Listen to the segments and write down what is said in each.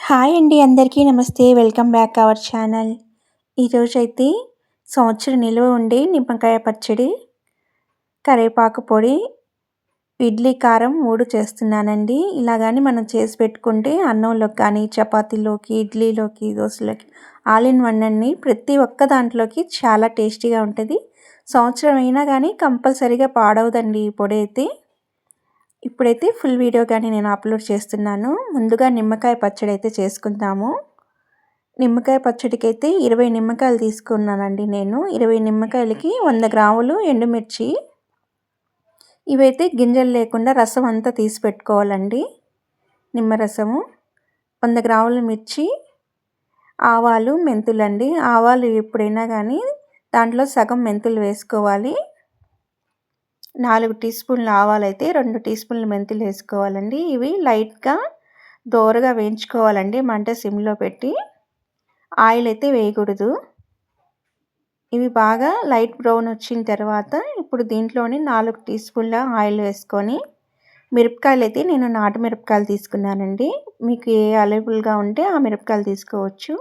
Hi అండి అందరికీ నమస్తే వెల్కమ్ బ్యాక్ అవర్ ఛానల్. ఈరోజైతే సంవత్సరం నిల్వ ఉండి నిమ్మకాయ పచ్చడి కరివేపాకు పొడి ఇడ్లీ కారం మూడు చేస్తున్నానండి. ఇలాగాని మనం చేసి పెట్టుకుంటే అన్నంలోకి కానీ చపాతీలోకి ఇడ్లీలోకి దోశలోకి ఆల్ ఇన్ వన్ అండి ప్రతి ఒక్క దాంట్లోకి చాలా టేస్టీగా ఉంటుంది. సంవత్సరం అయినా కానీ కంపల్సరీగా పాడవదండి ఈ పొడి అయితే. ఇప్పుడైతే ఫుల్ వీడియో కానీ నేను అప్లోడ్ చేస్తున్నాను. ముందుగా నిమ్మకాయ పచ్చడి అయితే చేసుకుందాము. నిమ్మకాయ పచ్చడికి అయితే ఇరవై నిమ్మకాయలు తీసుకున్నానండి నేను. ఇరవై నిమ్మకాయలకి వంద గ్రాములు ఎండుమిర్చి. ఇవైతే గింజలు లేకుండా రసం అంతా తీసి పెట్టుకోవాలండి. నిమ్మరసము వంద గ్రాముల మిర్చి ఆవాలు మెంతులండి. ఆవాలు ఎప్పుడైనా కానీ దాంట్లో సగం మెంతులు వేసుకోవాలి. నాలుగు టీ స్పూన్లు ఆవాలైతే రెండు టీ స్పూన్లు మెంతులు వేసుకోవాలండి. ఇవి లైట్గా దోరగా వేయించుకోవాలండి. మంట సిమ్లో పెట్టి ఆయిల్ అయితే వేయకూడదు. ఇవి బాగా లైట్ బ్రౌన్ వచ్చిన తర్వాత ఇప్పుడు దీంట్లోని నాలుగు టీ స్పూన్ల ఆయిల్ వేసుకొని మిరపకాయలు అయితే నేను నాటు మిరపకాయలు తీసుకున్నానండి. మీకు ఏ అవైలబుల్గా ఉంటే ఆ మిరపకాయలు తీసుకోవచ్చు.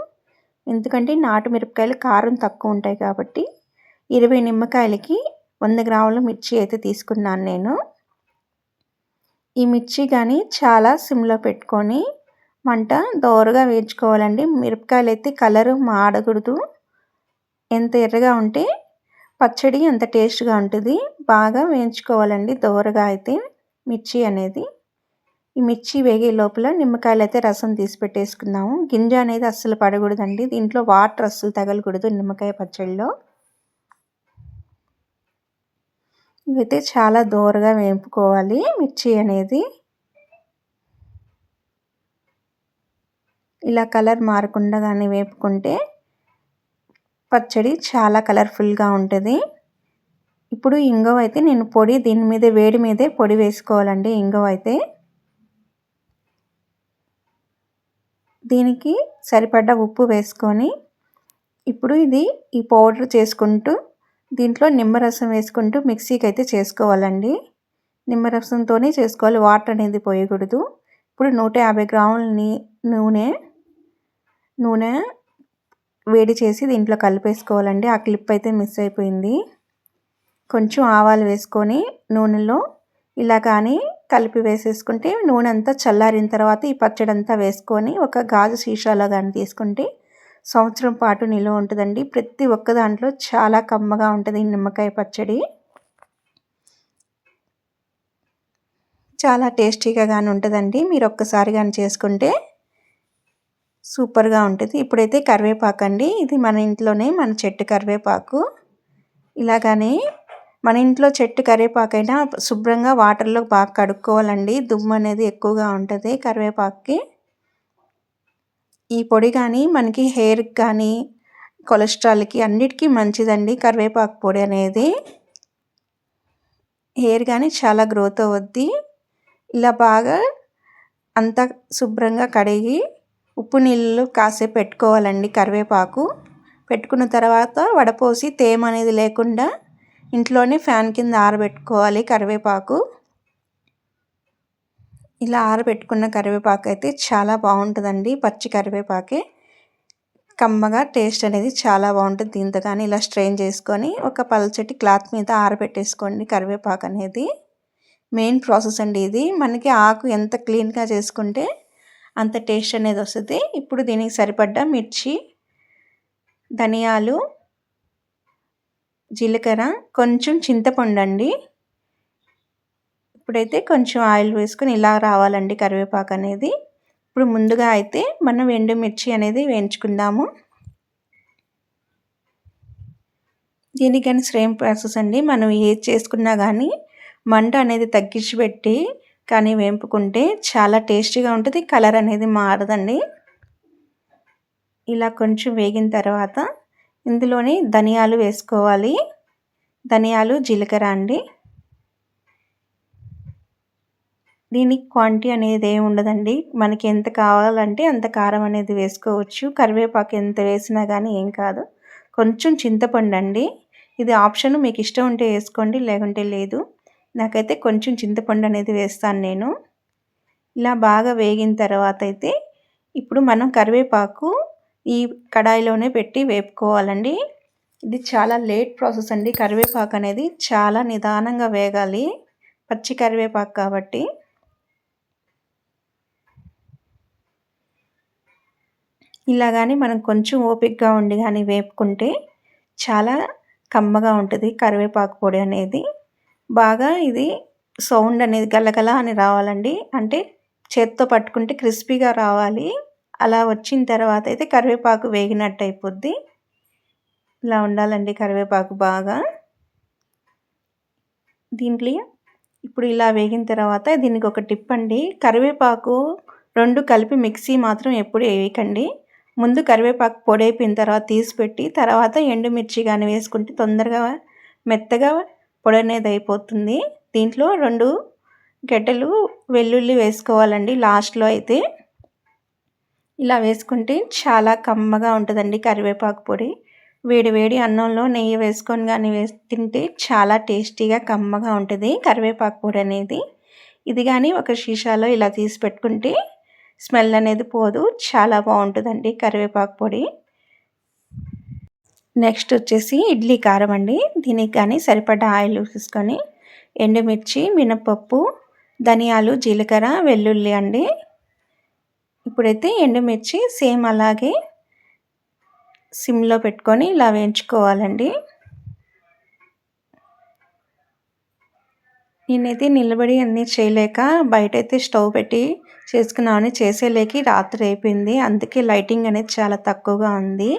ఎందుకంటే నాటు మిరపకాయలు కారం తక్కువ ఉంటాయి కాబట్టి ఇరవై నిమ్మకాయలకి వంద గ్రాముల మిర్చి అయితే తీసుకున్నాను నేను. ఈ మిర్చి కానీ చాలా సిమ్లో పెట్టుకొని మంట దోరగా వేయించుకోవాలండి. మిరపకాయలు అయితే కలరు మాడకూడదు. ఎంత ఎర్రగా ఉంటే పచ్చడి అంత టేస్ట్గా ఉంటుంది. బాగా వేయించుకోవాలండి దోరగా అయితే మిర్చి అనేది. ఈ మిర్చి వేగే లోపల నిమ్మకాయలు అయితే రసం తీసి పెట్టేసుకుందాము. గింజ అనేది అస్సలు పడకూడదండి. దీంట్లో వాటర్ అస్సలు తగలకూడదు నిమ్మకాయ పచ్చడిలో ఇవైతే చాలా దోరగా వేపుకోవాలి మిర్చి అనేది. ఇలా కలర్ మారకుండా కానీ వేపుకుంటే పచ్చడి చాలా కలర్ఫుల్గా ఉంటుంది. ఇప్పుడు ఇంగవ అయితే నేను పొడి దీని మీద వేడి మీదే పొడి వేసుకోవాలండి ఇంగవ అయితే. దీనికి సరిపడ్డ ఉప్పు వేసుకొని ఇప్పుడు ఇది ఈ పౌడర్ చేసుకుంటూ దీంట్లో నిమ్మరసం వేసుకుంటూ మిక్సీకి అయితే చేసుకోవాలండి. నిమ్మరసంతోనే చేసుకోవాలి. వాటర్ అనేది పోయకూడదు. ఇప్పుడు నూట యాభై గ్రాముల నూనె నూనె వేడి చేసి దీంట్లో కలిపేసుకోవాలండి. ఆ క్లిప్ అయితే మిస్ అయిపోయింది. కొంచెం ఆవాలు వేసుకొని నూనెలో ఇలా కానీ కలిపి వేసేసుకుంటే నూనె అంతా చల్లారిన తర్వాత ఈ పచ్చడి అంతా వేసుకొని ఒక గాజు సీసాలో కానీ తీసుకుంటే సంవత్సరం పాటు నిల్వ ఉంటుందండి. ప్రతి ఒక్క దాంట్లో చాలా కమ్మగా ఉంటుంది నిమ్మకాయ పచ్చడి. చాలా టేస్టీగా కానీ ఉంటుందండి. మీరు ఒక్కసారి కానీ చేసుకుంటే సూపర్గా ఉంటుంది. ఇప్పుడైతే కరివేపాకు అండి. ఇది మన ఇంట్లోనే మన చెట్టు కరివేపాకు. ఇలాగానే మన ఇంట్లో చెట్టు కరివేపాకైనా శుభ్రంగా వాటర్లో బాగా కడుక్కోవాలండి. దుమ్ము అనేది ఎక్కువగా ఉంటుంది కరివేపాకుకి. ఈ పొడి కానీ మనకి హెయిర్కి కానీ కొలెస్ట్రాల్కి అన్నిటికీ మంచిదండి. కరివేపాకు పొడి అనేది. హెయిర్ కానీ చాలా గ్రోత్ అవుద్ది. ఇలా బాగా అంతా శుభ్రంగా కడిగి ఉప్పు నీళ్ళు కాసేపు పెట్టుకోవాలండి కరివేపాకు. పెట్టుకున్న తర్వాత వడపోసి తేమ అనేది లేకుండా ఇంట్లోనే ఫ్యాన్ కింద ఆరబెట్టుకోవాలి కరివేపాకు. ఇలా ఆరబెట్టుకున్న కరివేపాకు అయితే చాలా బాగుంటుందండి పచ్చి కరివేపాకే. కమ్మగా టేస్ట్ అనేది చాలా బాగుంటుంది దీంతో కానీ ఇలా స్ట్రెయిన్ చేసుకొని ఒక పల్చటి క్లాత్ మీద ఆరబెట్టేసుకోండి కరివేపాకు అనేది. మెయిన్ ప్రాసెస్ అండి ఇది. మనకి ఆకు ఎంత క్లీన్గా చేసుకుంటే అంత టేస్ట్ అనేది వస్తుంది. ఇప్పుడు దీనికి సరిపడ్డ మిర్చి ధనియాలు జీలకర్ర కొంచెం చింతపండు అండి. ఇప్పుడైతే కొంచెం ఆయిల్ వేసుకొని ఇలా రావాలండి కరివేపాకు అనేది. ఇప్పుడు ముందుగా అయితే మనం ఎండుమిర్చి అనేది వేయించుకుందాము. దీనికని సేమ్ ప్రాసెస్ అండి. మనం ఏది చేసుకున్నా కానీ మంట అనేది తగ్గించి పెట్టి కానీ వేంపుకుంటే చాలా టేస్టీగా ఉంటుంది కలర్ అనేది మారదండి. ఇలా కొంచెం వేగిన తర్వాత ఇందులోని ధనియాలు వేసుకోవాలి. ధనియాలు జీలకర్ర అండి. దీనికి క్వాంటిటీ అనేది ఏమి ఉండదండి. మనకి ఎంత కావాలంటే అంత కారం అనేది వేసుకోవచ్చు. కరివేపాకు ఎంత వేసినా కానీ ఏం కాదు. కొంచెం చింతపండు అండి. ఇది ఆప్షన్ మీకు ఇష్టం ఉంటే వేసుకోండి లేకుంటే లేదు. నాకైతే కొంచెం చింతపండు అనేది వేస్తాను నేను. ఇలా బాగా వేగిన తర్వాత అయితే ఇప్పుడు మనం కరివేపాకు ఈ కడాయిలోనే పెట్టి వేపుకోవాలండి. ఇది చాలా లేట్ ప్రాసెస్ అండి. కరివేపాకు అనేది చాలా నిదానంగా వేగాలి. పచ్చి కరివేపాకు కాబట్టి. ఇలా కానీ మనం కొంచెం ఓపికగా ఉండి కానీ వేపుకుంటే చాలా కమ్మగా ఉంటుంది. కరివేపాకు పొడి అనేది. బాగా ఇది సౌండ్ అనేది గలగల అని రావాలండి. అంటే చేత్తో పట్టుకుంటే క్రిస్పీగా రావాలి. అలా వచ్చిన తర్వాత అయితే కరివేపాకు వేగినట్టు అయిపోద్ది. ఇలా ఉండాలండి కరివేపాకు బాగా. దీంట్లో ఇప్పుడు ఇలా వేగిన తర్వాత దీనికి ఒక టిప్ అండి కరివేపాకు రెండు కలిపి మిక్సీ మాత్రం ఎప్పుడు వేయకండి. ముందు కరివేపాకు పొడి అయిపోయిన తర్వాత తీసి పెట్టి తర్వాత ఎండుమిర్చి కానీ వేసుకుంటే తొందరగా మెత్తగా పొడి అనేది అయిపోతుంది. దీంట్లో రెండు గడ్డలు వెల్లుల్లి వేసుకోవాలండి లాస్ట్లో అయితే. ఇలా వేసుకుంటే చాలా కమ్మగా ఉంటుందండి కరివేపాకు పొడి. వేడి వేడి అన్నంలో నెయ్యి వేసుకొని కానీ వేసి తింటే చాలా టేస్టీగా కమ్మగా ఉంటుంది కరివేపాకు పొడి అనేది. ఇది కానీ ఒక సీసాలో ఇలా తీసి పెట్టుకుంటే స్మెల్ అనేది పోదు. చాలా బాగుంటుందండి కరివేపాకు పొడి. నెక్స్ట్ వచ్చేసి ఇడ్లీ కారం అండి. దీనికి కానీ సరిపడ్డ ఆయిల్ తీసుకొని ఎండుమిర్చి మినపప్పు ధనియాలు జీలకర్ర వెల్లుల్లి అండి. ఇప్పుడైతే ఎండుమిర్చి సేమ్ అలాగే సిమ్లో పెట్టుకొని ఇలా వేయించుకోవాలండి. నేనైతే నిలబడి అన్నీ చేయలేక బయట అయితే స్టవ్ పెట్టి చేసుకున్నామని చేసేలేకి రాత్రి అయిపోయింది. అందుకే లైటింగ్ అనేది చాలా తక్కువగా ఉంది.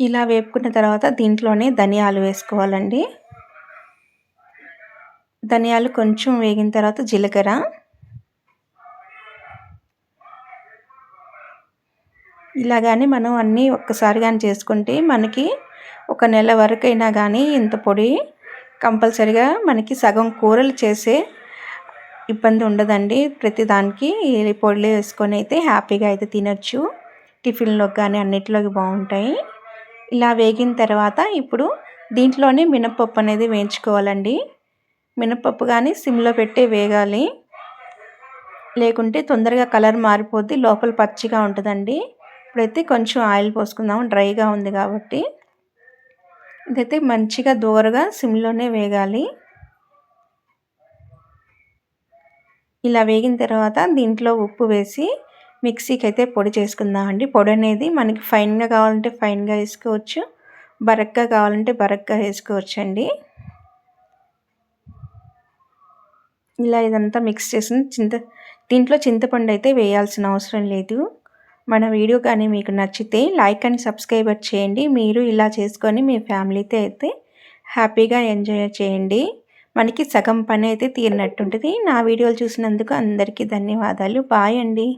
ఇలా వేపుకున్న తర్వాత దీంట్లోనే ధనియాలు వేసుకోవాలండి. ధనియాలు కొంచెం వేగిన తర్వాత జీలకర్ర. ఇలాగానే మనం అన్నీ ఒక్కసారి కానీ చేసుకుంటే మనకి ఒక నెల వరకైనా కానీ ఇంత పొడి కంపల్సరిగా మనకి సగం కూరలు చేసే ఇబ్బంది ఉండదండి. ప్రతి దానికి పొడిలో వేసుకొని అయితే హ్యాపీగా అయితే తినచ్చు. టిఫిన్లోకి కానీ అన్నిటిలోకి బాగుంటాయి. ఇలా వేగిన తర్వాత ఇప్పుడు దీంట్లోనే మినపప్పు అనేది వేయించుకోవాలండి. మినపప్పు కానీ సిమ్లో పెట్టే వేగాలి. లేకుంటే తొందరగా కలర్ మారిపోద్ది లోపల పచ్చిగా ఉంటుందండి. ఇప్పుడైతే కొంచెం ఆయిల్ పోసుకుందాం డ్రైగా ఉంది కాబట్టి. ఇదైతే మంచిగా దూరగా సిమ్లోనే వేగాలి. ఇలా వేగిన తర్వాత దీంట్లో ఉప్పు వేసి మిక్సీకి అయితే పొడి చేసుకుందామండి. పొడి అనేది మనకి ఫైన్గా కావాలంటే ఫైన్గా వేసుకోవచ్చు. బరక్గా కావాలంటే బరక్గా వేసుకోవచ్చు అండి ఇలా ఇదంతా మిక్స్ చేసిన చింత దీంట్లో చింతపండు అయితే వేయాల్సిన అవసరం లేదు. మన వీడియో కానీ మీకు నచ్చితే లైక్ అండ్ సబ్స్క్రైబర్ చేయండి. మీరు ఇలా చేసుకొని మీ ఫ్యామిలీతో అయితే హ్యాపీగా ఎంజాయ్ చేయండి. మనకి సగం పని అయితే తీరినట్టుంటుంది. నా వీడియోలు చూసినందుకు అందరికీ ధన్యవాదాలు. బాయ్ అండి.